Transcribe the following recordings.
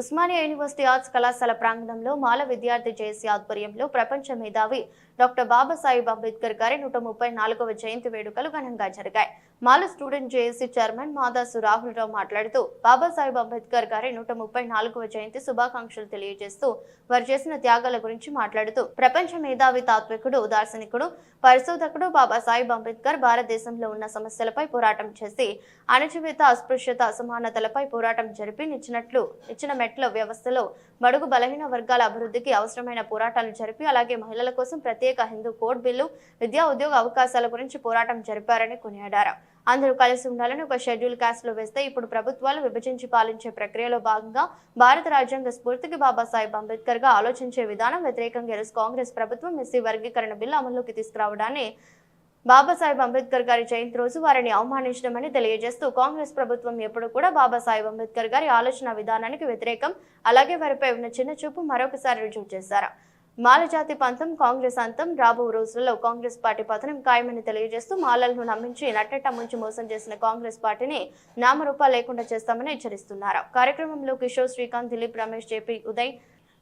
Osmania university arts కళాశాల ప్రాంగణంలో మాల విద్యార్థి జేఏసీ ఆధ్వర్యంలో ప్రపంచ మేధావి డాక్టర్ బాబాసాహెబ్ అంబేద్కర్ గారి నూట ముప్పై నాలుగవ జయంతి వేడుకలు ఘనంగా జరిగాయి. Mala student JAC chairman Madasu Rahul Rao మాట్లాడుతూ బాబాసాహెబ్ అంబేద్కర్ గారి నూట ముప్పై నాలుగవ జయంతి శుభాకాంక్షలు తెలియజేస్తూ వారు చేసిన త్యాగాల గురించి మాట్లాడుతూ ప్రపంచ మేధావి తాత్వికుడు దార్శనికుడు పరిశోధకుడు బాబాసాహెబ్ అంబేద్కర్ భారతదేశంలో ఉన్న సమస్యలపై పోరాటం చేసి అణచివేత అస్పృశ్యత అసమానతలపై పోరాటం జరిపి నిచ్చినట్లు ఇచ్చిన మెట్ల వ్యవస్థలో బడుగు బలహీన వర్గాల అభివృద్ధికి అవసరమైన పోరాటాలు జరిపి అలాగే మహిళల కోసం ప్రత్యేక హిందూ కోడ్ బిల్లు విద్యా ఉద్యోగ అవకాశాల గురించి పోరాటం జరిపారని కొనియాడారు. అందరూ కలిసి ఉండాలని ఒక షెడ్యూల్ క్యాస్ట్లో వేస్తే ఇప్పుడు ప్రభుత్వాలు విభజించి పాలించే ప్రక్రియలో భాగంగా భారత రాజ్యాంగ స్ఫూర్తికి బాబాసాహెబ్ అంబేద్కర్గా ఆలోచించే విధానం వ్యతిరేకంగా కాంగ్రెస్ ప్రభుత్వం ఎస్సీ వర్గీకరణ బిల్లు అమల్లోకి తీసుకురావడాన్ని బాబాసాహెబ్ అంబేద్కర్ గారి జయంతి రోజు వారిని అవమానించడమని తెలియజేస్తూ కాంగ్రెస్ ప్రభుత్వం ఎప్పుడు కూడా బాబాసాహెబ్ అంబేద్కర్ గారి ఆలోచన విధానానికి వ్యతిరేకం అలాగే వారిపై ఉన్న చిన్న చూపు మరొకసారి రుజువు చేశారు. మాల జాతి పంతం కాంగ్రెస్ అంతం రాబో రోజులలో కాంగ్రెస్ పార్టీ పతనం ఖాయమని తెలియజేస్తూ మాలలను నమ్మించి నట్టట ముంచి మోసం చేసిన కాంగ్రెస్ పార్టీని నామరూపా లేకుండా చేస్తామని హెచ్చరిస్తున్నారు. కార్యక్రమంలో కిషోర్ శ్రీకాంత్ దిలీప్ రమేష్ జేపీ ఉదయ్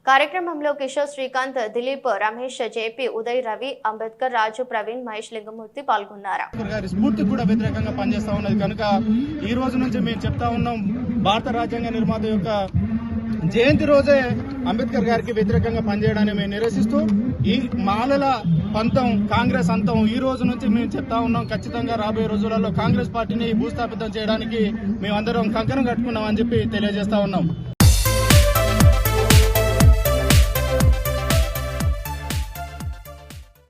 కార్యక్రమంలో కిషోర్ శ్రీకాంత్ దిలీప్ రమేష్ జేపీ ఉదయ్ రవి అంబేద్కర్ రాజు ప్రవీణ్ మహేష్ లింగమూర్తి పాల్గొన్నారు. గారి స్ఫూర్తికి కూడా వ్యతిరేకంగా పనిచేస్తా ఉన్నది. కనుక ఈ రోజు నుంచి మేము చెప్తా ఉన్నాం భారత రాజ్యాంగ నిర్మాత యొక్క జయంతి రోజే అంబేద్కర్ గారికి వ్యతిరేకంగా పనిచేయడాన్ని మేము నిరసిస్తూ ఈ మాలల పంతం కాంగ్రెస్ అంతం ఈ రోజు నుంచి మేము చెప్తా ఉన్నాం. ఖచ్చితంగా రాబోయే రోజులలో కాంగ్రెస్ పార్టీని భూస్థాపితం చేయడానికి మేమందరం కంకణం కట్టుకున్నామని చెప్పి తెలియజేస్తా ఉన్నాం.